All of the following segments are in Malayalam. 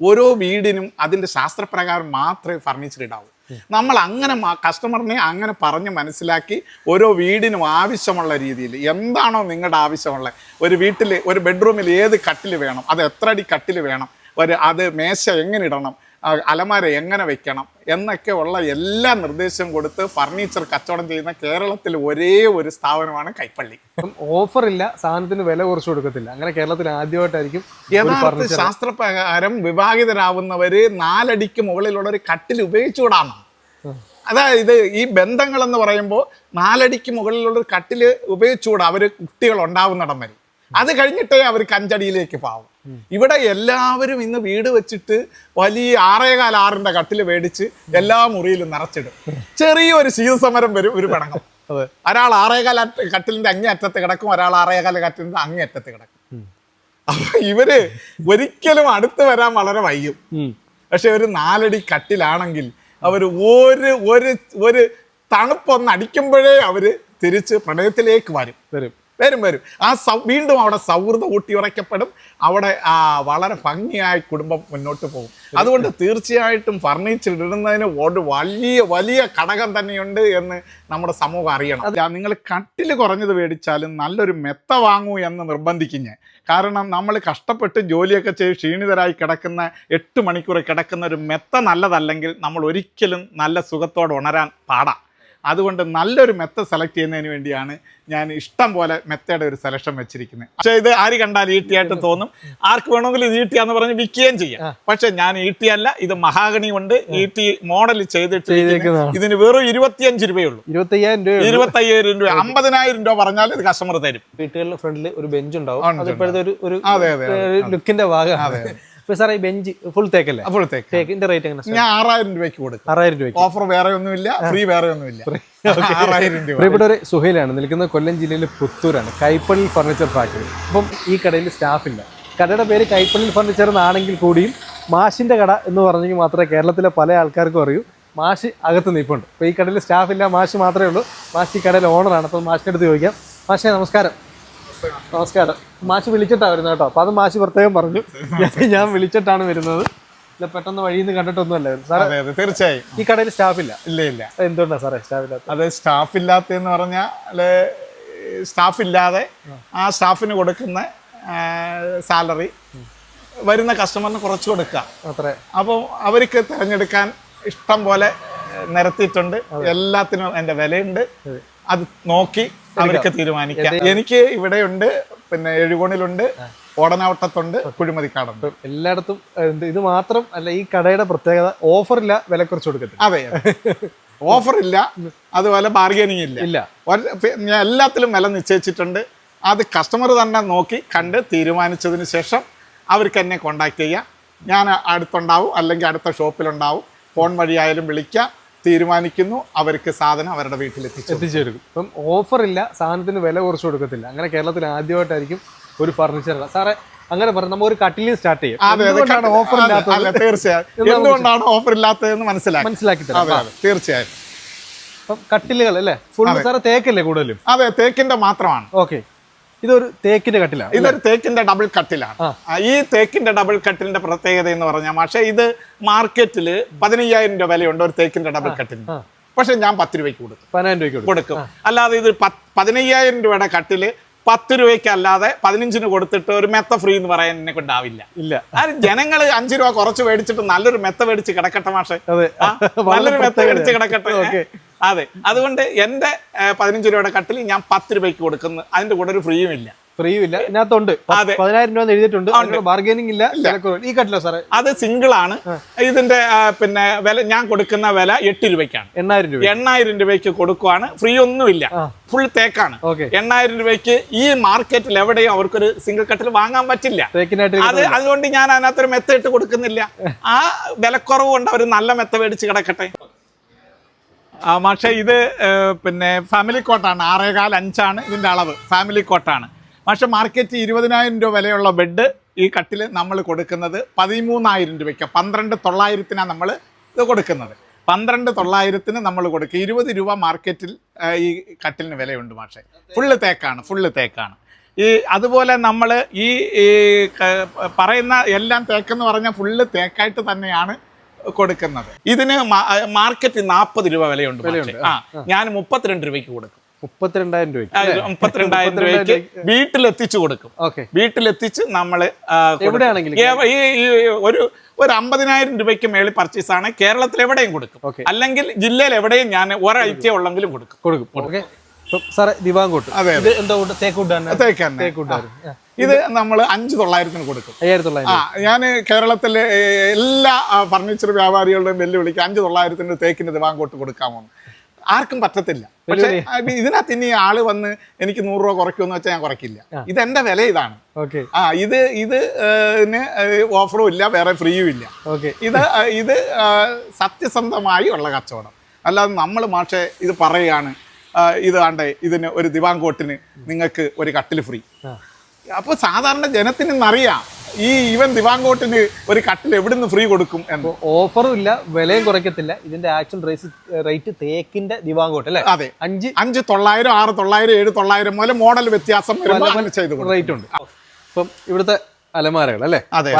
ഓരോ വീടിനും അതിന്റെ ശാസ്ത്രപ്രകാരം മാത്രമേ ഫർണിച്ചർ ഇടാവൂ. നമ്മൾ അങ്ങനെ കസ്റ്റമറിനെ അങ്ങനെ പറഞ്ഞ് മനസ്സിലാക്കി ഓരോ വീടിനും ആവശ്യമുള്ള രീതിയിൽ എന്താണോ നിങ്ങളുടെ ആവശ്യമുള്ള ഒരു വീട്ടിൽ ഒരു ബെഡ്റൂമിൽ ഏത് കട്ടിൽ വേണം അത് എത്ര അടി കട്ടിൽ വേണം ഒരു അത് മേശ എങ്ങനെ ഇടണം അലമാര എങ്ങനെ വെക്കണം എന്നൊക്കെ ഉള്ള എല്ലാ നിർദ്ദേശവും കൊടുത്ത് ഫർണിച്ചർ കച്ചവടം ചെയ്യുന്ന കേരളത്തിൽ ഒരേ ഒരു സ്ഥാപനമാണ് കൈപ്പള്ളി. ഓഫർ ഇല്ല സാധനത്തിന് വില കുറച്ച് കൊടുക്കത്തില്ല. അങ്ങനെ കേരളത്തിൽ ആദ്യമായിട്ടായിരിക്കും യഥാർത്ഥ ശാസ്ത്രപ്രകാരം വിവാഹിതരാവുന്നവര് നാലടിക്ക് മുകളിലുള്ള ഒരു കട്ടിൽ ഉപയോഗിച്ചുകൂടാണ് അതായത് ഈ ബന്ധങ്ങൾ എന്ന് പറയുമ്പോൾ നാലടിക്ക് മുകളിലുള്ള ഒരു കട്ടിൽ ഉപയോഗിച്ചുകൂടാ അവർ കുട്ടികൾ ഉണ്ടാവുന്നിടം വരെ. അത് കഴിഞ്ഞിട്ടേ അവർക്ക് അഞ്ചടിയിലേക്ക് പാവും. ഇവിടെ എല്ലാവരും ഇന്ന് വീട് വെച്ചിട്ട് വലിയ ആറേകാൽ ആറിന്റെ കട്ടിൽ മേടിച്ച് എല്ലാ മുറിയിലും നിറച്ചിടും. ചെറിയൊരു ശീതസമരം വരും ഒരു പിണങ്ങും ഒരാൾ ആറേകാൽ കട്ടിലിന്റെ അങ്ങേ അറ്റത്ത് കിടക്കും ഒരാൾ ആറേകാൽ കട്ടിലിന്റെ അങ്ങേ അറ്റത്ത് കിടക്കും. അപ്പൊ ഇവർ ഒരിക്കലും അടുത്ത് വരാൻ വളരെ വൈകും. ഉം. പക്ഷെ ഒരു നാലടി കട്ടിലാണെങ്കിൽ അവർ ഒരു ഒരു ഒരു തണുപ്പൊന്ന് അടിക്കുമ്പോഴേ അവർ തിരിച്ച് പ്രണയത്തിലേക്ക് വരും. വരും. വരും വരും. ആ സൗ വീണ്ടും അവിടെ സൗഹൃദം ഊട്ടിയുറയ്ക്കപ്പെടും. അവിടെ ആ വളരെ ഭംഗിയായി കുടുംബം മുന്നോട്ട് പോകും. അതുകൊണ്ട് തീർച്ചയായിട്ടും ഫർണിച്ചർ ഇടുന്നതിന് ഒരു വലിയ വലിയ ഘടകം തന്നെയുണ്ട് എന്ന് നമ്മുടെ സമൂഹം അറിയണം. നിങ്ങൾ കട്ടിൽ കുറഞ്ഞത് മേടിച്ചാലും നല്ലൊരു മെത്ത വാങ്ങൂ എന്ന് നിർബന്ധിക്കും ഞാൻ. കാരണം നമ്മൾ കഷ്ടപ്പെട്ട് ജോലിയൊക്കെ ചെയ്ത് ക്ഷീണിതരായി കിടക്കുന്ന എട്ട് മണിക്കൂർ കിടക്കുന്ന ഒരു മെത്ത നല്ലതല്ലെങ്കിൽ നമ്മൾ ഒരിക്കലും നല്ല സുഖത്തോടെ ഉണരാൻ പാടാം. അതുകൊണ്ട് നല്ലൊരു മെത്ത സെലക്ട് ചെയ്യുന്നതിന് വേണ്ടിയാണ് ഞാൻ ഇഷ്ടം പോലെ മെത്തയുടെ ഒരു സെലക്ഷൻ വെച്ചിരിക്കുന്നത്. പക്ഷേ ഇത് ആര് കണ്ടാൽ ഈട്ടിയായിട്ട് തോന്നും. ആർക്ക് വേണമെങ്കിലും ഇത് ഈട്ടിയാന്ന് പറഞ്ഞ് വിൽക്കുകയും ചെയ്യാം. പക്ഷെ ഞാൻ ഈട്ടിയല്ല ഇത് മഹാഗണി കൊണ്ട് ഈട്ടി മോഡൽ ചെയ്തിട്ട്. ഇതിന് വെറും ഇരുപത്തിയഞ്ച് രൂപയുള്ളൂ. ഇരുപത്തയ്യായിരം രൂപ ഇരുപത്തയ്യായിരം രൂപ അമ്പതിനായിരം രൂപ പറഞ്ഞാൽ ഇത് കസ്റ്റമർ തരും. വീട്ടുകളിൽ ഫ്രണ്ടിൽ ഒരു ബെഞ്ച് ഉണ്ടാവും. ഉണ്ട്, അത് ഇപ്പോഴത്തെ ഒരു ലുക്കിന്റെ ഭാഗമാണ്. ഇപ്പൊ സാറേ ബെഞ്ച് ഫുൾ തേക്കല്ലേ തേക്ക്. തേക്കിന്റെ റേറ്റ് എങ്ങനെ ഞാൻ ആറായിരം രൂപയ്ക്ക് കൊടുക്കും. ആറായിരം രൂപ ഓഫർ വേറെ ഒന്നുമില്ല ഫ്രീ വേറെ ഒന്നുമില്ല. ആറായിരം രൂപ. സുഹൈലാണ്. നിൽക്കുന്നത് കൊല്ലം ജില്ലയിലെ പുത്തൂരാണ്. കൈപ്പള്ളി ഫർണിച്ചർ ഫാക്ടറി അപ്പം ഈ കടയിൽ സ്റ്റാഫില്ല കടയുടെ പേര് കൈപ്പള്ളി ഫർണിച്ചർ എന്നാണെങ്കിൽ കൂടിയും മാഷിന്റെ കട എന്ന് പറഞ്ഞെങ്കിൽ മാത്രമേ കേരളത്തിലെ പല ആൾക്കാർക്കും അറിയൂ. മാഷ് അകത്ത് നിൽപ്പുണ്ട്. അപ്പോൾ ഈ കടയിൽ സ്റ്റാഫില്ല മാഷ് മാത്രമേ ഉള്ളൂ. മാഷ് ഈ കടയിൽ ഓണറാണ് അപ്പോൾ മാഷിന്റെ അടുത്ത് ചോദിക്കാം. മാഷേ നമസ്കാരം. നമസ്കാരം. മാഷ് വിളിച്ചിട്ടാണ് വരുന്നത് കേട്ടോ. അപ്പോൾ അത് മാഷ് പ്രത്യേകം പറഞ്ഞു. ഞാൻ- വിളിച്ചിട്ടാണ് വരുന്നത്. ഇല്ല പെട്ടെന്ന് വഴിയിൽ നിന്ന് കണ്ടിട്ടൊന്നുമല്ല വരുന്നത് സാറേ തീർച്ചയായും. ഈ കടയിൽ സ്റ്റാഫില്ല? ഇല്ല ഇല്ല. ഇല്ല എന്തുകൊണ്ടാണ് സാറേ സ്റ്റാഫില്ലാത്ത അത് സ്റ്റാഫ് ഇല്ലാത്തെന്ന് പറഞ്ഞാൽ സ്റ്റാഫ് ഇല്ലാതെ ആ സ്റ്റാഫിന് കൊടുക്കുന്ന സാലറി വരുന്ന കസ്റ്റമറിന് കുറച്ച് കൊടുക്കുക അത്രേ. അപ്പോൾ അവർക്ക് തിരഞ്ഞെടുക്കാൻ ഇഷ്ടം പോലെ നിരത്തിയിട്ടുണ്ട്. എല്ലാത്തിനും എന്റെ വിലയുണ്ട്. അത് നോക്കി അവർക്ക് തീരുമാനിക്കാം. എനിക്ക് ഇവിടെയുണ്ട് പിന്നെ എഴുകോണിലുണ്ട് ഓടനാവട്ടത്തുണ്ട് കുഴിമതിക്കാടുണ്ട്. എല്ലായിടത്തും ഇത് മാത്രം അല്ല ഈ കടയുടെ പ്രത്യേകത ഓഫറില്ല വില കുറച്ച് കൊടുക്കത്തില്ല. അതെ ഓഫർ ഇല്ല അതുപോലെ ബാർഗനിങ് ഇല്ല. ഇല്ല. ഞാൻ എല്ലാത്തിലും വില നിശ്ചയിച്ചിട്ടുണ്ട്. അത് കസ്റ്റമർ തന്നെ നോക്കി കണ്ട് തീരുമാനിച്ചതിന് ശേഷം അവർക്ക് എന്നെ കോണ്ടാക്ട് ചെയ്യാം. ഞാൻ അടുത്തുണ്ടാവും അല്ലെങ്കിൽ അടുത്ത ഷോപ്പിലുണ്ടാവും ഫോൺ വഴിയായാലും വിളിക്കാം. തീരുമാനിക്കുന്നു. അവർക്ക് സാധനം അവരുടെ വീട്ടിലെത്തിച്ചു എത്തിച്ചേരും ഇപ്പം ഓഫറില്ല സാധനത്തിന് വില കുറച്ച് കൊടുക്കത്തില്ല. അങ്ങനെ കേരളത്തിൽ ആദ്യമായിട്ടായിരിക്കും ഒരു ഫർണിച്ചർ സാറേ അങ്ങനെ പറഞ്ഞു നമ്മൾ ഒരു കട്ടിലിൽ സ്റ്റാർട്ട് ചെയ്യും. ഓഫർ ഇല്ലാത്തത്? തീർച്ചയായും. എന്തുകൊണ്ടാണ് ഓഫർ ഇല്ലാത്തതെന്ന് മനസ്സിലാക്കി. മനസ്സിലാക്കി തരാം തീർച്ചയായും. കട്ടിലുകൾ അല്ലേ? ഫുൾ സാറേ തേക്കല്ലേ കൂടുതലും? അതെ തേക്കിന്റെ മാത്രമാണ്. ഓക്കെ ഇതൊരു തേക്കിന്റെ കട്ടിലാണ് ഇതൊരു തേക്കിന്റെ ഡബിൾ കട്ടിലാണ് ഈ തേക്കിന്റെ ഡബിൾ കട്ടിലിന്റെ പ്രത്യേകത എന്ന് പറഞ്ഞാൽ പക്ഷേ ഇത് മാർക്കറ്റിൽ പതിനയ്യായിരം രൂപ വിലയുണ്ട് ഒരു തേക്കിന്റെ ഡബിൾ കട്ടിൽ. പക്ഷെ ഞാൻ പത്ത് രൂപയ്ക്ക് കൊടുക്കും. പതിനായിരം രൂപയ്ക്ക് കൊടുക്കും. അല്ലാതെ ഇത് പതിനയ്യായിരം രൂപയുടെ കട്ടിൽ പത്ത് രൂപയ്ക്ക് അല്ലാതെ പതിനഞ്ചിന് കൊടുത്തിട്ട് ഒരു മെത്ത ഫ്രീ എന്ന് പറയാൻ എന്നെ കൊണ്ടാവില്ല ഇല്ല. ജനങ്ങൾ അഞ്ചു രൂപ കുറച്ച് മേടിച്ചിട്ട് നല്ലൊരു മെത്ത മേടിച്ച് കിടക്കട്ടെ മാഷെ. നല്ലൊരു മെത്ത. മേടിച്ച് കിടക്കട്ടെ. ഓക്കെ. അതെ അതുകൊണ്ട് എന്റെ പതിനഞ്ച് രൂപയുടെ കട്ടിൽ ഞാൻ പത്ത് രൂപയ്ക്ക് കൊടുക്കുന്നു. അതിന്റെ കൂടെ ഒരു ഫ്രീയും ഇല്ല. ഫ്രീയും ഇല്ല. ഇതിനകത്തുണ്ട്. പതിനായിരം രൂപ എഴുതിയിട്ടുണ്ട്. ബാർഗൈനിങ് ഇല്ല. ഈ കട്ടിലോ സാറേ? അത് സിംഗിൾ ആണ്. ഇതിന്റെ പിന്നെ വില ഞാൻ കൊടുക്കുന്ന വില എട്ട് രൂപയ്ക്കാണ്. എണ്ണായിരം രൂപ എണ്ണായിരം രൂപയ്ക്ക് കൊടുക്കുവാണ്. ഫ്രീ ഒന്നുമില്ല. ഫുൾ തേക്കാണ് എണ്ണായിരം രൂപയ്ക്ക് ഈ മാർക്കറ്റിൽ എവിടെയും അവർക്കൊരു സിംഗിൾ കട്ടിൽ വാങ്ങാൻ പറ്റില്ല. അത് അതുകൊണ്ട് ഞാൻ അതിനകത്തൊരു മെത്ത ഇട്ട് കൊടുക്കുന്നില്ല. ആ വിലക്കുറവ് കൊണ്ട് അവർ നല്ല മെത്ത മേടിച്ച് കിടക്കട്ടെ. പക്ഷേ ഇത് പിന്നെ ഫാമിലി കോട്ടാണ് ആറേകാൽ അഞ്ചാണ് ഇതിന്റെ അളവ്. ഫാമിലി കോട്ടാണ് പക്ഷെ മാർക്കറ്റ് ഇരുപതിനായിരം രൂപ വിലയുള്ള ബെഡ് ഈ കട്ടിൽ നമ്മൾ കൊടുക്കുന്നത് പതിമൂന്നായിരം രൂപയ്ക്ക്. പന്ത്രണ്ട് തൊള്ളായിരത്തിനാണ് നമ്മൾ ഇത് കൊടുക്കുന്നത്. പന്ത്രണ്ട് തൊള്ളായിരത്തിന് നമ്മൾ കൊടുക്കുക ഇരുപത് രൂപ മാർക്കറ്റിൽ ഈ കട്ടിലിന് വിലയുണ്ട് പക്ഷേ ഫുള്ള് തേക്കാണ് ഫുള്ള് തേക്കാണ്. ഈ അതുപോലെ നമ്മൾ ഈ പറയുന്ന എല്ലാം തേക്കെന്ന് പറഞ്ഞാൽ ഫുള്ള് തേക്കായിട്ട് തന്നെയാണ് കൊടുക്കുന്നത്. ഇതിന് മാർക്കറ്റ് നാൽപ്പത് രൂപ വിലയുണ്ട്. ആ ഞാൻ മുപ്പത്തിരണ്ട് രൂപയ്ക്ക് കൊടുക്കും. മുപ്പത്തിരണ്ടായിരം രൂപ മുപ്പത്തിരണ്ടായിരം രൂപയ്ക്ക് വീട്ടിലെത്തിച്ചു കൊടുക്കും. വീട്ടിലെത്തിച്ച് നമ്മൾ ഒരു ഒരു അമ്പതിനായിരം രൂപയ്ക്ക് മേളിൽ പർച്ചേസ് ആണ് കേരളത്തിൽ എവിടെയും കൊടുക്കും. അല്ലെങ്കിൽ ജില്ലയിൽ എവിടെയും ഞാൻ ഒരൈറ്റേ ഉള്ളെങ്കിലും കൊടുക്കും. കൊടുക്കും. സാറേ ദിവാങ്കോട്ട് അതെ, ഇത് എന്താ വുഡ് തേക്ക് ഇത് നമ്മൾ അഞ്ച് തൊള്ളായിരത്തിന് കൊടുക്കും. ആ ഞാൻ കേരളത്തിലെ എല്ലാ ഫർണിച്ചർ വ്യാപാരികളുടെയും വെല്ലുവിളിക്ക് അഞ്ച് തൊള്ളായിരത്തിന് തേക്കിന് ദിവാങ്കോട്ട് കൊടുക്കാമോ ആർക്കും പറ്റത്തില്ല. പക്ഷേ ഇതിനകത്ത് ഇനി ആൾ വന്ന് എനിക്ക് നൂറ് രൂപ കുറയ്ക്കുമെന്ന് വെച്ചാൽ ഞാൻ കുറയ്ക്കില്ല. ഇതെന്റെ വില ഇതാണ്. ആ ഇത് ഇത് ഓഫറും ഇല്ല വേറെ ഫ്രീയും ഇല്ല. ഓക്കെ. ഇത് ഇത് സത്യസന്ധമായി ഉള്ള കച്ചവടം. അല്ലാതെ നമ്മൾ മാഷെ ഇത് പറയുകയാണ് ഇത് വേണ്ടേ ഇതിന് ഒരു ദിവാങ്കോട്ടിന് നിങ്ങൾക്ക് ഒരു കട്ടിൽ ഫ്രീ. അപ്പോൾ സാധാരണ ജനത്തിന് ഇന്നറിയാം ഈ ഇവൻ ദിവാങ്കോട്ടിന് ഒരു കട്ടിൽ എവിടുന്ന് ഫ്രീ കൊടുക്കും എന്ന്. ഓഫറും ഇല്ല വിലയും കുറയ്ക്കത്തില്ല. ഇതിന്റെ ആക്ച്വൽ റേസ് റേറ്റ് തേക്കിന്റെ ദിവാങ്കോട്ട് അല്ലേ? അതെ. അഞ്ച് അഞ്ച് തൊള്ളായിരം ആറ് തൊള്ളായിരം ഏഴ് തൊള്ളായിരം പോലെ മോഡൽ വ്യത്യാസം ചെയ്ത് റേറ്റ് ഉണ്ട്. ഇപ്പം ഇവിടുത്തെ അലമാരകൾ അല്ലേ? അതെ.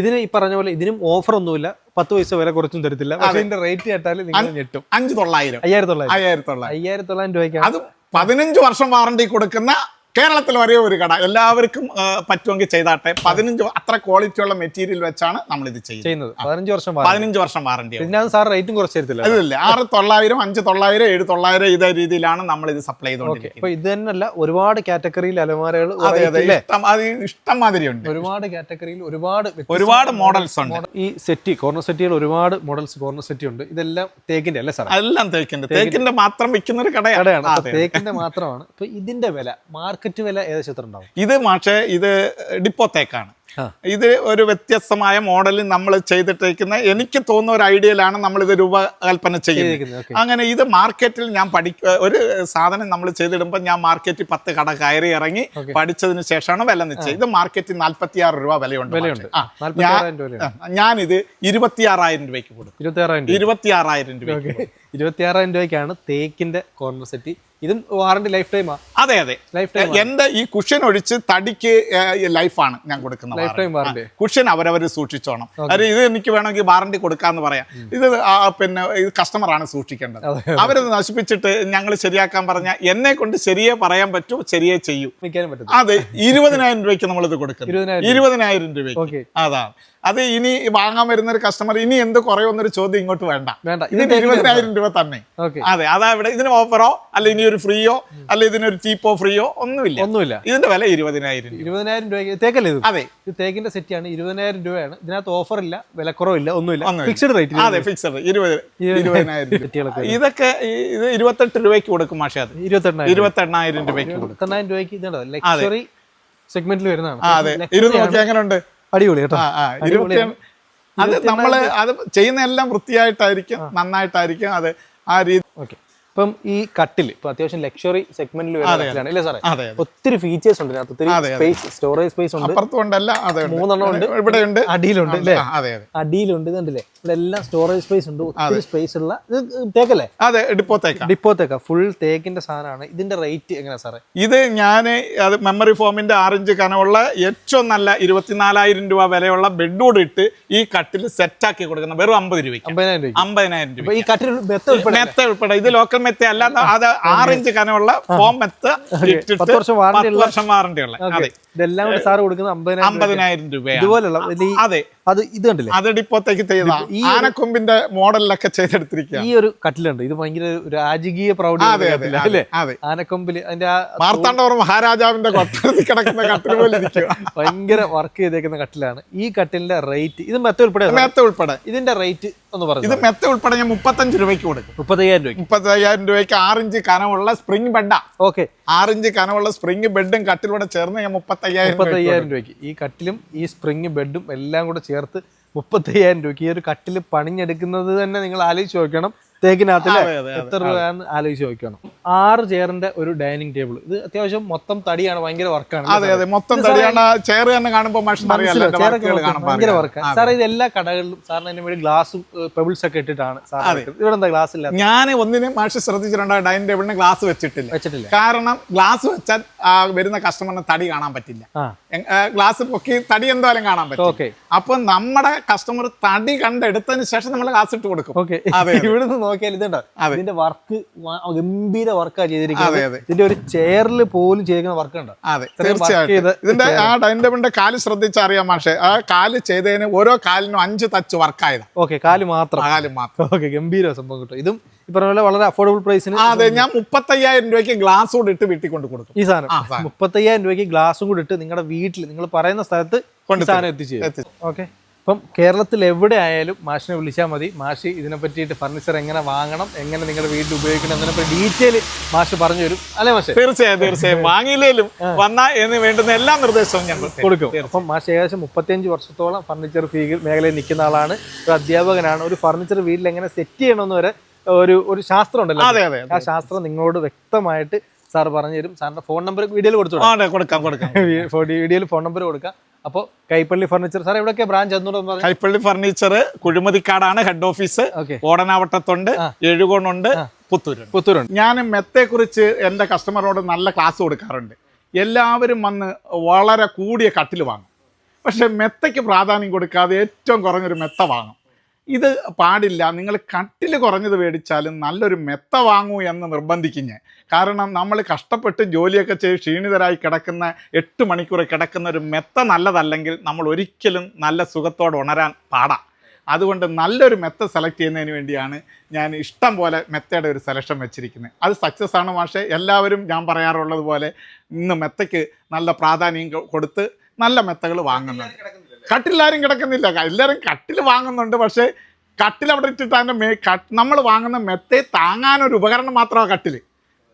ഇതിന് ഈ പറഞ്ഞ പോലെ ഇതിനും ഓഫർ ഒന്നുമില്ല. പത്ത് പൈസ വില കുറച്ചും തരത്തില്ല. അതിന്റെ റേറ്റ് കേട്ടാൽ നിങ്ങൾ ഞെട്ടും. അഞ്ച് തൊള്ളായിരം. അയ്യായിരത്തി തൊള്ളായിരം. അയ്യായിരത്തി തൊള്ളായിരം. അയ്യായിരത്തി തൊള്ളായിരം രൂപയ്ക്കാണ്. അത് പതിനഞ്ച് വർഷം വാറണ്ടി കൊടുക്കുന്ന കേരളത്തിൽ ഒരേ ഒരു കട. എല്ലാവർക്കും പറ്റുമെങ്കിൽ ചെയ്താട്ടെ. പതിനഞ്ച് അത്ര ക്വാളിറ്റി ഉള്ള മെറ്റീരിയൽ വെച്ചാണ് നമ്മൾ ഇത് ചെയ്യുന്നത്. പതിനഞ്ച് വർഷം. പതിനഞ്ച് വർഷം വാറണ്ടി പിന്നെ സാർ റേറ്റും കുറച്ച് തരത്തില്ല. അതില്ല ആറ് തൊള്ളായിരം അഞ്ച് തൊള്ളായിരം ഏഴ് തൊള്ളായിരം ഇതേ രീതിയിലാണ് നമ്മൾ ഇത് സപ്ലൈ ചെയ്തുകൊണ്ടിരിക്കുന്നത്. അപ്പൊ ഇത് തന്നെയല്ല ഒരുപാട് കാറ്റഗറിയിൽ അലമാരകൾ അതെ അതെ. ഇഷ്ടം അത് ഇഷ്ടം മാതിരി ഉണ്ട്. ഒരുപാട് കാറ്റഗറിയിൽ ഒരുപാട് ഒരുപാട് മോഡൽസ് ഉണ്ട്. ഈ സെറ്റ് കോർണർ സെറ്റുകൾ ഒരുപാട് മോഡൽസ് കോർണർ സെറ്റ് ഉണ്ട്. ഇതെല്ലാം തേക്കിന്റെ അല്ലേ സാർ എല്ലാം തേക്കിന്റെ. തേക്കിന്റെ. മാത്രം വിൽക്കുന്ന ഒരു കടയാണ്. തേക്കിന്റെ മാത്രമാണ്. ഇപ്പൊ ഇതിന്റെ വില മാർക്കറ്റ് വില ഏകദേശം എത്ര ഉണ്ടാവും ഇത് പക്ഷേ ഇത് ഡിപ്പോ തേക്കാണ് ആ. ഇത് ഒരു വ്യത്യസ്തമായ മോഡലിൽ നമ്മൾ ചെയ്തിട്ടേക്കുന്ന എനിക്ക് തോന്നുന്ന ഒരു ഐഡിയയിലാണ് നമ്മൾ ഇത് രൂപകൽപ്പന ചെയ്യുന്നത്. അങ്ങനെ ഇത് മാർക്കറ്റിൽ ഞാൻ പഠിക്ക ഒരു സാധനം നമ്മൾ ചെയ്തിടുമ്പോൾ ഞാൻ മാർക്കറ്റിൽ പത്ത് കട കയറി ഇറങ്ങി പഠിച്ചതിന് ശേഷമാണ് വില നിശ്ചയം ഇത് മാർക്കറ്റിൽ നാൽപ്പത്തി ആറ് രൂപ വിലയുണ്ട് ഞാനിത് ഇരുപത്തി ആറായിരം രൂപയ്ക്ക് കൊടുക്കും ഇരുപത്തി ആറായിരം രൂപ ഇരുപത്തി ആറായിരം രൂപയ്ക്ക്. ഇരുപത്തി ആറായിരം രൂപയ്ക്കാണ് തേക്കിന്റെ കോർണർ സെറ്റി. ഇതും വാറണ്ടി ലൈഫ് ടൈമാ? അതെ അതെ. ലൈഫ് ടൈം എന്റെ ഈ കുഷൻ ഒഴിച്ച് തടിക്ക് ലൈഫാണ് ഞാൻ കൊടുക്കുന്ന കുഷ്യൻ അവരവർ സൂക്ഷിച്ചോണം. അതായത് ഇത് എനിക്ക് വേണമെങ്കിൽ വാറണ്ടി കൊടുക്കാന്ന് പറയാം. ഇത് പിന്നെ ഇത് കസ്റ്റമറാണ് സൂക്ഷിക്കേണ്ടത്. അവരത് നശിപ്പിച്ചിട്ട് ഞങ്ങൾ ശരിയാക്കാൻ പറഞ്ഞാൽ എന്നെ കൊണ്ട് ശരിയെ പറയാൻ പറ്റൂ ശരിയെ ചെയ്യൂ. അതെ ഇരുപതിനായിരം രൂപയ്ക്ക് നമ്മളിത് ഇത് ഇരുപതിനായിരം രൂപയ്ക്ക്. അതാണ്. അത് ഇനി വാങ്ങാൻ വരുന്ന ഒരു കസ്റ്റമർ ഇനി എന്ത് കുറയുമെന്നൊരു ചോദ്യം ഇങ്ങോട്ട് വേണ്ട. വേണ്ട. ഇത് ഇതിന് ഇരുപതിനായിരം രൂപ തന്നെ. അതെ അതാ ഇവിടെ ഇതിന് ഓഫറോ അല്ല ഇനി ഒരു ഫ്രീയോ അല്ല ഇതിനൊരു ചീപ്പോ ഫ്രീയോ ഒന്നുമില്ല. ഒന്നുമില്ല. ഇതിന്റെ വില ഇരുപതിനായിരം രൂപ. ഇരുപതിനായിരം രൂപ തേക്കല്ലേ അതെ. ഇത് തേക്കിന്റെ സെറ്റിയാണ് ഇരുപതിനായിരം രൂപയാണ്. ഇതിനകത്ത് ഓഫർ ഇല്ല വിലക്കുറവില്ല ഒന്നുമില്ല. ഫിക്സഡ് റേറ്റ് അതെ ഫിക്സഡ് ഇരുപത് ഇരുപതിനായിരം ഇതൊക്കെ ഇത് ഇരുപത്തെട്ട് രൂപയ്ക്ക് കൊടുക്കും മാഷെ അത്. ഇരുപത്തെണ്ണായിരം ഇരുപത്തെണ്ണായിരം രൂപയ്ക്ക് കൊടുക്കും. ഇരുപത്തെണ്ണായിരം രൂപയ്ക്ക് ഇതുണ്ടോ? ലക്ഷറി സെഗ്മെന്റിൽ വരുന്നതാണ്. അതെ. ഇരുന്ന് നോക്കി എങ്ങനെയുണ്ട് അടിപൊളി കേട്ടോ. അത് നമ്മൾ അത് ചെയ്യുന്ന എല്ലാം വൃത്തിയായിട്ടായിരിക്കും നന്നായിട്ടായിരിക്കും അത് ആ രീതി ഓക്കെ. ഇപ്പം ഈ കട്ടിൽ ഇപ്പൊ അത്യാവശ്യം ലക്ഷറി സെഗ്മെന്റിൽ വരുന്ന അല്ലേ സാറേ? ഒത്തിരി ഫീച്ചേഴ്സ് ഉണ്ട്. ഒത്തിരി സ്പേസ് സ്റ്റോറേജ് സ്പേസ് ഉണ്ട്. അപ്പുറത്തുണ്ടല്ല. മൂന്നെണ്ണം ഉണ്ട്. ഇവിടെ ഉണ്ട്. അടിയിലുണ്ട് അല്ലേ? അടിയിലുണ്ട് ഇതുണ്ടല്ലേ ഇവിടെ എല്ലാം സ്റ്റോറേജ് സ്പേസ് ഉണ്ട്. ഒത്തിരി സ്പേസ് ഉള്ള ഇത് തേക്കല്ലേ? അതെ ഡിപ്പോ തേക്ക. ഡിപ്പോ തേക്ക. ഫുൾ തേക്കിന്റെ സാധനമാണ്. ഇതിന്റെ റേറ്റ് എങ്ങനെയാ സാറേ? ഇത് ഞാൻ അത് മെമ്മറി ഫോമിന്റെ ആറിഞ്ച് കനമുള്ള ഏറ്റവും നല്ല ഇരുപത്തിനാലായിരം രൂപ വിലയുള്ള ബെഡൂടെ ഇട്ട് ഈ കട്ടിൽ സെറ്റ് ആക്കി കൊടുക്കുന്ന വെറും അമ്പത് രൂപയ്ക്ക്. അമ്പതിനായിരം രൂപ അമ്പതിനായിരം രൂപ ഈ കട്ടിൽ മെത്ത ഉൾപ്പെടെ മെത്ത ഉൾപ്പെടെ. ഇത് ലോക്കൽ മെത്ത അല്ല അത് ആറിഞ്ച് കനമുള്ള ഫോം മെത്ത പത്ത് വർഷം വാറണ്ടി ഉള്ള അതെ. ഇതെല്ലാം സാർ കൊടുക്കുന്നത് അമ്പതിനായിരം രൂപ. ഇതുപോലുള്ള അതെ. അത് ഇത് കണ്ടില്ലേ? അത് ഡിപ്പോത്തേക്ക് ചെയ്ത. ആനക്കൊമ്പിന്റെ മോഡലിലൊക്കെ ചെയ്തെടുത്തിരിക്കുക ഈ ഒരു കട്ടിലുണ്ട്. ഇത് ഭയങ്കര രാജകീയ പ്രൗഢി അതെ അതെ കട്ടില അതെ ആനക്കൊമ്പിൽ അതിന്റെ മാർത്താണ്ഡവർ മഹാരാജാവിന്റെ കിടക്കുന്ന കട്ടിൽ പോലെ ഭയങ്കര വർക്ക് ചെയ്തേക്കുന്ന കട്ടിലാണ്. ഈ കട്ടിലിന്റെ റേറ്റ് ഇത് മെത്ത ഉൾപ്പെടെ മെത്ത ഉൾപ്പെടെ. ഇതിന്റെ റേറ്റ് ഒന്ന് പറയുന്നത് ഇത് മെത്ത ഉൾപ്പെടെ ഞാൻ മുപ്പത്തഞ്ച് രൂപയ്ക്ക് കൊടുക്കും. മുപ്പത്തയ്യായിരം രൂപ മുപ്പത്തയ്യായിരം രൂപയ്ക്ക് ആറിഞ്ച് കനമുള്ള സ്പ്രിംഗ് ബെഡാ. ഓക്കെ. ആറിഞ്ച് കനമുള്ള സ്പ്രിംഗ് ബെഡും കട്ടിലൂടെ ചേർന്ന് ഞാൻ മുപ്പത്തയ്യായിരം മുപ്പത്തയ്യായിരം രൂപയ്ക്ക്. ഈ കട്ടിലും ഈ സ്പ്രിംഗ് ബെഡും എല്ലാം കൂടെ ചേർത്ത് മുപ്പത്തയ്യായിരം രൂപയ്ക്ക് ഈ ഒരു കട്ടിൽ പണിഞ്ഞെടുക്കുന്നത് തന്നെ നിങ്ങൾ ആലോചിച്ച് നോക്കണം. അതെ. എത്ര രൂപയാന്ന് ആലോചിച്ച് നോക്കണം ആറ് ചെയറിന്റെ ഒരു ഡൈനിങ് ടേബിൾ ഇത് അത്യാവശ്യം മൊത്തം തടിയാണ് ഭയങ്കര വർക്കാണ്. അതെ അതെ. മൊത്തം തടിയാണ് ചെയർ തന്നെ കാണുമ്പോൾ ഭയങ്കര വർക്കാണ് സാർ ഇത് എല്ലാ കടകളിലും സാറിന് അതിന് വേണ്ടി ഗ്ലാസും പെബിൾസ് ഒക്കെ ഇട്ടിട്ടാണ് സാർ. ഇവിടെ എന്താ ഗ്ലാസ് ഇല്ല ഞാൻ ഒന്നിനും മാഷ് ശ്രദ്ധിച്ചിട്ടുണ്ട്? ഡൈനിങ് ടേബിളിന് ഗ്ലാസ് വെച്ചിട്ടില്ല. വെച്ചിട്ടില്ല. കാരണം ഗ്ലാസ് വെച്ചാൽ ആ, വരുന്ന കസ്റ്റമറിന് തടി കാണാൻ പറ്റില്ല. ഗ്ലാസ് പൊക്കി തടി എന്തായാലും കാണാൻ പറ്റും ഓക്കെ. അപ്പൊ നമ്മുടെ കസ്റ്റമർ തടി കണ്ടെടുത്തതിന് ശേഷം നമ്മൾ ഗ്ലാസ് ഇട്ട് കൊടുക്കും. അതെ, ഇവിടുന്ന് നോക്കിയാൽ ഇതുണ്ടോ? ഇതിന്റെ വർക്ക് ഗംഭീര വർക്കാണ് ചെയ്തിരിക്കുന്നത്. ഇതിന്റെ ഒരു ചെയറിൽ പോലും ചെയ്തിരിക്കുന്ന വർക്ക് ഉണ്ടോ? അതെ തീർച്ചയായിട്ടും. ഇതിന്റെ ആ ഡൈനിങ് ടേബിളിന്റെ കാൽ ശ്രദ്ധിച്ചറിയാം മാഷെ. ആ കാൽ ചെയ്തതിന് ഓരോ കാലിനും അഞ്ച് തച്ച് വർക്കായത് ഓക്കെ കാൽ മാത്രം. കാൽ മാത്രം. ഓക്കെ ഗംഭീര സംഭവം കിട്ടും. ഇതും ഈ പറഞ്ഞ പോലെ വളരെ അഫോർഡബിൾ പ്രൈസിന് അതെ ഞാൻ മുപ്പത്തയ്യായിരം രൂപയ്ക്ക് ഗ്ലാസ് കൂടെ ഇട്ട് വീട്ടിൽ കൊണ്ട് കൊടുക്കും. ഈ സാധനം. മുപ്പത്തയ്യായിരം രൂപയ്ക്ക് ഗ്ലാസും കൂടി ഇട്ട് നിങ്ങളുടെ വീട്ടിൽ നിങ്ങൾ പറയുന്ന സ്ഥലത്ത് സാധനം എത്തിച്ചു. ഓക്കെ അപ്പം കേരളത്തിൽ എവിടെ ആയാലും മാഷിനെ വിളിച്ചാൽ മതി. മാഷി ഇതിനെ പറ്റിയിട്ട് ഫർണിച്ചർ എങ്ങനെ വാങ്ങണം എങ്ങനെ നിങ്ങളുടെ വീട്ടിൽ ഉപയോഗിക്കണം എന്നതിനെ ഡീറ്റെയിൽ മാഷ് പറഞ്ഞു തരും. അല്ലേ മാഷെ? തീർച്ചയായും തീർച്ചയായും. വാങ്ങിയില്ലേലും വന്ന എന്ന് വേണ്ടുന്ന എല്ലാ നിർദ്ദേശവും ഞങ്ങൾ. കൊടുക്കും. അപ്പം മാഷ് ഏകദേശം മുപ്പത്തിയഞ്ച് വർഷത്തോളം ഫർണിച്ചർ ഫീ മേഖലയിൽ നിൽക്കുന്ന ആളാണ്. ഒരു അധ്യാപകനാണ്. ഒരു ഫർണിച്ചർ വീട്ടിൽ എങ്ങനെ സെറ്റ് ചെയ്യണമെന്ന് വരെ ഒരു ഒരു ശാസ്ത്രം ഉണ്ടല്ലോ അതെ അതെ. ആ ശാസ്ത്രം നിങ്ങളോട് വ്യക്തമായിട്ട് സാർ പറഞ്ഞു തരും. സാറിന്റെ ഫോൺ നമ്പർ വീഡിയോയിൽ കൊടുത്തു കൊടുക്കാം കൊടുക്കാം. വീഡിയോയിൽ ഫോൺ നമ്പർ കൊടുക്കാം. അപ്പോൾ കൈപ്പള്ളി ഫർണിച്ചർ. സാർ എവിടെയൊക്കെ ബ്രാഞ്ച് കൈപ്പള്ളി ഫർണിച്ചർ കുഴിമതിക്കാടാണ് ഹെഡ് ഓഫീസ് ഓടനാവട്ടത്തുണ്ട് എഴുകോണുണ്ട് പുത്തൂരുണ്ട്. പുത്തൂരുണ്ട്. ഞാൻ മെത്തെക്കുറിച്ച് എന്റെ കസ്റ്റമറോട് നല്ല ക്ലാസ് കൊടുക്കാറുണ്ട്. എല്ലാവരും വന്ന് വളരെ കൂടിയ കട്ടിൽ വാങ്ങും. പക്ഷെ മെത്തയ്ക്ക് പ്രാധാന്യം കൊടുക്കാതെ ഏറ്റവും കുറഞ്ഞൊരു മെത്ത വാങ്ങും. ഇത് പാടില്ല. നിങ്ങൾ കട്ടിൽ കുറഞ്ഞത് മേടിച്ചാലും നല്ലൊരു മെത്ത വാങ്ങൂ എന്ന് നിർബന്ധിക്കും ഞാൻ. കാരണം നമ്മൾ കഷ്ടപ്പെട്ട് ജോലിയൊക്കെ ചെയ്ത് ക്ഷീണിതരായി കിടക്കുന്ന എട്ട് മണിക്കൂർ കിടക്കുന്ന ഒരു മെത്ത നല്ലതല്ലെങ്കിൽ നമ്മൾ ഒരിക്കലും നല്ല സുഖത്തോടെ ഉണരാൻ പാടാം. അതുകൊണ്ട് നല്ലൊരു മെത്ത സെലക്ട് ചെയ്യുന്നതിന് വേണ്ടിയാണ് ഞാൻ ഇഷ്ടം പോലെ മെത്തയുടെ ഒരു സെലക്ഷൻ വെച്ചിരിക്കുന്നത്. അത് സക്സസ് ആണ് പക്ഷേ എല്ലാവരും ഞാൻ പറയാറുള്ളത് പോലെ ഇന്ന് മെത്തയ്ക്ക് നല്ല പ്രാധാന്യം കൊടുത്ത് നല്ല മെത്തകൾ വാങ്ങുന്നുണ്ട്. കട്ടിലാരും കിടക്കുന്നില്ല. എല്ലാവരും കട്ടിൽ വാങ്ങുന്നുണ്ട്. പക്ഷേ കട്ടിൽ അവിടെ ഇട്ടിട്ട് അതിന്റെ മേ നമ്മൾ വാങ്ങുന്ന മെത്തയെ താങ്ങാനൊരു ഉപകരണം മാത്രമാണ് കട്ടിൽ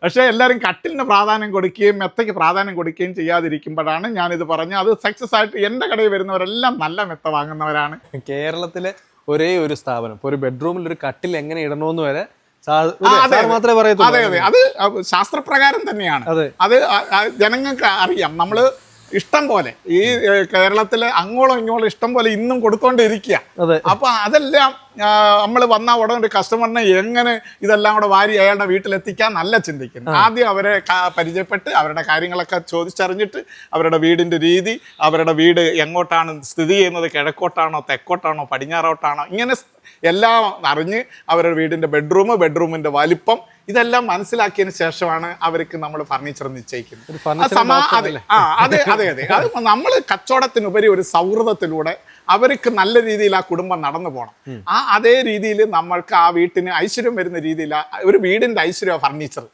പക്ഷേ എല്ലാവരും കട്ടിലിന് പ്രാധാന്യം കൊടുക്കുകയും മെത്തയ്ക്ക് പ്രാധാന്യം കൊടുക്കുകയും ചെയ്യാതിരിക്കുമ്പോഴാണ് ഞാനിത് പറഞ്ഞത്. അത് സക്സസ് ആയിട്ട് എന്റെ കടയിൽ വരുന്നവരെല്ലാം നല്ല മെത്ത വാങ്ങുന്നവരാണ്. കേരളത്തിലെ ഒരേ ഒരു സ്ഥാപനം. ഇപ്പോൾ ഒരു ബെഡ്റൂമിൽ ഒരു കട്ടിൽ എങ്ങനെ ഇടണമെന്ന് വരെ മാത്രമേ പറയത്തുള്ളൂ. അതെ, അതെ. അതെ ശാസ്ത്രപ്രകാരം തന്നെയാണ്. അത്. ജനങ്ങൾക്ക് അറിയാം. നമ്മൾ ഇഷ്ടം പോലെ. ഈ കേരളത്തിലെ അങ്ങോളം ഇങ്ങോളം ഇഷ്ടം പോലെ ഇന്നും കൊടുത്തോണ്ടിരിക്കുക അതെ. അപ്പൊ അതെല്ലാം നമ്മൾ വന്ന ഉടനെ ഒരു കസ്റ്റമറിനെ എങ്ങനെ ഇതെല്ലാം കൂടെ വാരി അയാളുടെ വീട്ടിലെത്തിക്കാൻ നല്ല ചിന്തിക്കുന്നു. ആദ്യം അവരെ പരിചയപ്പെട്ട് അവരുടെ കാര്യങ്ങളൊക്കെ ചോദിച്ചറിഞ്ഞിട്ട് അവരുടെ വീടിന്റെ രീതി അവരുടെ വീട് എങ്ങോട്ടാണ് സ്ഥിതി ചെയ്യുന്നത് കിഴക്കോട്ടാണോ തെക്കോട്ടാണോ പടിഞ്ഞാറോട്ടാണോ ഇങ്ങനെ എല്ലാം അറിഞ്ഞ് അവരുടെ വീടിന്റെ ബെഡ്റൂം ബെഡ്റൂമിന്റെ വലിപ്പം ഇതെല്ലാം മനസ്സിലാക്കിയതിന് ശേഷമാണ് അവർക്ക് നമ്മൾ ഫർണിച്ചർ നിശ്ചയിക്കുന്നത്. ആ അതെ. അതെ അതെ അത്. നമ്മൾ കച്ചവടത്തിനുപരി ഒരു സൗഹൃദത്തിലൂടെ അവർക്ക് നല്ല രീതിയിൽ ആ കുടുംബം നടന്നു പോകണം ആ അതേ രീതിയിൽ നമ്മൾക്ക് ആ വീട്ടിന് ഐശ്വര്യം വരുന്ന രീതിയിൽ ഒരു വീടിന്റെ ഐശ്വര്യം ഫർണിച്ചർ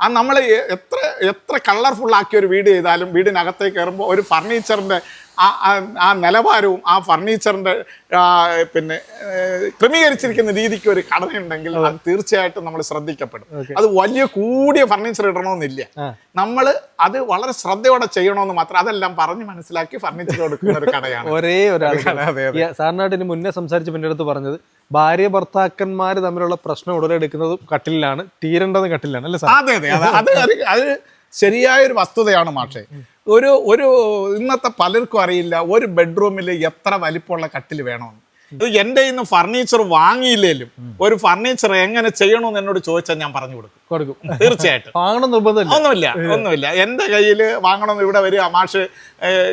ആ നമ്മൾ എത്ര എത്ര കളർഫുൾ ആക്കിയ ഒരു വീട് ചെയ്താലും വീടിനകത്തേക്ക് കയറുമ്പോൾ ഒരു ഫർണിച്ചറിന്റെ ആ ആ- നിലവാരവും ആ ഫർണിച്ചറിന്റെ പിന്നെ ക്രമീകരിച്ചിരിക്കുന്ന രീതിക്ക് ഒരു ഘടനയുണ്ടെങ്കിൽ അത്. തീർച്ചയായിട്ടും നമ്മൾ ശ്രദ്ധിക്കപ്പെടും. അത് വലിയ കൂടിയ ഫർണിച്ചർ ഇടണമെന്നില്ല. നമ്മൾ അത് വളരെ ശ്രദ്ധയോടെ ചെയ്യണമെന്ന് മാത്രം അതെല്ലാം പറഞ്ഞ് മനസ്സിലാക്കി ഫർണിച്ചർ കൊടുക്കുന്ന ഒരു കടയാണ്. ഒരേ ഒരാൾ. സാറിനായിട്ട് ഇനി മുന്നേ സംസാരിച്ച് പിന്നെ അടുത്ത് പറഞ്ഞത് ഭാര്യ ഭർത്താക്കന്മാർ തമ്മിലുള്ള പ്രശ്നം ഉടലെടുക്കുന്നത് കട്ടിലാണ് തീരേണ്ടതും കട്ടിലാണ് അല്ലേ സാർ? അതെ. അതെ അത് അത് അത് അത് ശരിയായ ഒരു വസ്തുതയാണ് മാഷെ ഒരു ഒരു ഇന്നത്തെ പലർക്കും അറിയില്ല ഒരു ബെഡ്റൂമിൽ എത്ര വലിപ്പമുള്ള കട്ടിൽ വേണമെന്ന്. ഇത് എന്റെ ഇന്ന് ഫർണിച്ചർ വാങ്ങിയില്ലേലും ഒരു ഫർണിച്ചർ എങ്ങനെ ചെയ്യണമെന്ന് എന്നോട് ചോദിച്ചാൽ ഞാൻ പറഞ്ഞു കൊടുക്കും. കൊടുക്കും. തീർച്ചയായിട്ടും. വാങ്ങണം ഒന്നുമില്ല ഒന്നുമില്ല. എന്റെ കയ്യിൽ വാങ്ങണമെന്ന് ഇവിടെ വരിക മാഷ്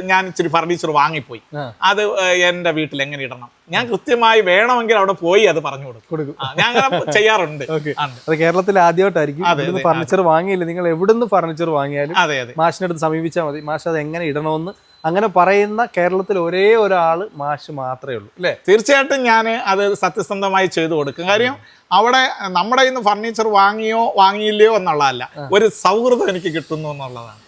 ഞാൻ ഇച്ചിരി ഫർണിച്ചർ വാങ്ങിപ്പോയി. അത് എന്റെ എന്റെ വീട്ടിൽ എങ്ങനെ ഇടണം? ഞാൻ കൃത്യമായി വേണമെങ്കിൽ അവിടെ പോയി അത് പറഞ്ഞു കൊടുക്കും. ഞാൻ അങ്ങനെ ചെയ്യാറുണ്ട്. അത് കേരളത്തിൽ ആദ്യമായിട്ടായിരിക്കും ഫർണിച്ചർ വാങ്ങിയില്ല? നിങ്ങൾ എവിടുന്ന് ഫർണിച്ചർ വാങ്ങിയാലും അതെ അതെ. മാഷിന്റെ അടുത്ത് സമീപിച്ചാൽ മതി. മാഷ് അത് എങ്ങനെ ഇടണമെന്ന് അങ്ങനെ പറയുന്ന കേരളത്തിൽ ഒരേ ഒരാൾ മാഷ് മാത്രമേ ഉള്ളൂ. അല്ലേ? തീർച്ചയായിട്ടും ഞാൻ അത് സത്യസന്ധമായി ചെയ്തു കൊടുക്കും. കാര്യം അവിടെ നമ്മുടെ ഇന്ന് ഫർണിച്ചർ വാങ്ങിയോ വാങ്ങിയില്ലയോ എന്നുള്ളതല്ല. ഒരു സൗഹൃദം എനിക്ക് കിട്ടുന്നു എന്നുള്ളതാണ്.